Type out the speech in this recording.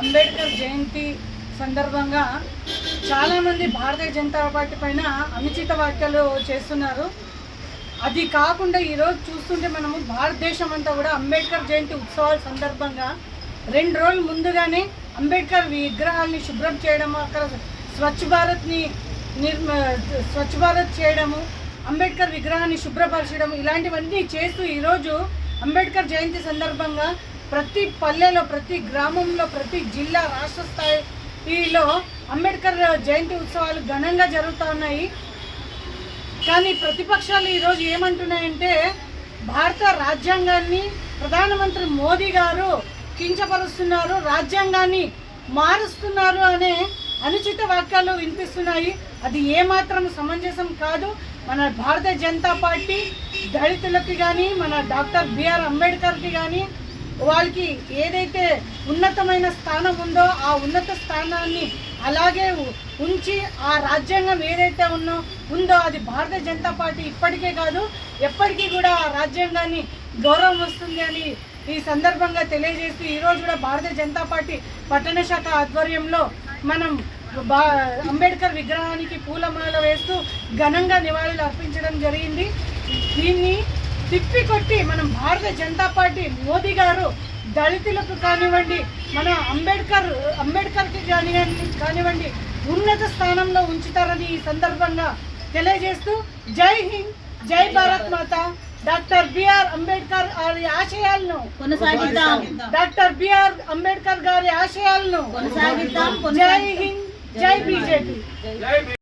అంబేద్కర్ జయంతి సందర్భంగా చాలామంది భారతీయ జనతా పార్టీ పైన అనుచిత వ్యాఖ్యలు చేస్తున్నారు. అది కాకుండా ఈరోజు చూస్తుంటే మనము భారతదేశం అంతా కూడా అంబేద్కర్ జయంతి ఉత్సవాల సందర్భంగా రెండు రోజులు ముందుగానే అంబేద్కర్ విగ్రహాల్ని శుభ్రం చేయడం అక్కడ స్వచ్ఛ భారత్ని నిర్మ స్వచ్ఛ భారత్ చేయడము అంబేద్కర్ విగ్రహాన్ని శుభ్రపరచడం ఇలాంటివన్నీ చేస్తూ ఈరోజు అంబేద్కర్ జయంతి సందర్భంగా ప్రతి పల్లెలో ప్రతి గ్రామంలో ప్రతి జిల్లా రాష్ట్ర స్థాయిలో అంబేద్కర్ జయంతి ఉత్సవాలు ఘనంగా జరుగుతూ ఉన్నాయి. కానీ ప్రతిపక్షాలు ఈరోజు ఏమంటున్నాయంటే భారత రాజ్యాంగాన్ని ప్రధానమంత్రి మోదీ గారు కించపరుస్తున్నారు రాజ్యాంగాన్ని మారుస్తున్నారు అనే అనుచిత వాక్యాలు వినిపిస్తున్నాయి. అది ఏమాత్రం సమంజసం కాదు. మన భారతీయ జనతా పార్టీ దళితులకి కానీ మన డాక్టర్ బిఆర్ అంబేద్కర్కి కానీ వాళ్ళకి ఏదైతే ఉన్నతమైన స్థానం ఉందో ఆ ఉన్నత స్థానాన్ని అలాగే ఉంచి ఆ రాజ్యాంగం ఏదైతే ఉన్నో ఉందో అది భారతీయ జనతా పార్టీ ఇప్పటికే కాదు ఎప్పటికీ కూడా ఆ రాజ్యాంగాన్ని గౌరవం వస్తుంది అని ఈ సందర్భంగా తెలియజేస్తూ ఈరోజు కూడా భారతీయ జనతా పార్టీ పట్టణ శాఖ ఆధ్వర్యంలో మనం బా అంబేద్కర్ విగ్రహానికి పూలమాల వేస్తూ ఘనంగా నివాళులు అర్పించడం జరిగింది. దీన్ని తిప్పికొట్టి మనం భారతీయ జనతా పార్టీ మోదీ గారు దళితులకు కానివ్వండి మన అంబేద్కర్ అంబేద్కర్కి కానివ్వండి కానివ్వండి ఉన్నత స్థానంలో ఉంచుతారని ఈ సందర్భంగా తెలియజేస్తూ జై హింద్ జై భారత్ మాత డాక్టర్ బిఆర్ అంబేద్కర్ గారి ఆశయాలను కొనసాగిద్దాం. డాక్టర్ బిఆర్ అంబేద్కర్ గారి ఆశయాలను కొనసాగిద్దాం జై హింద్ జై బీజేపీ.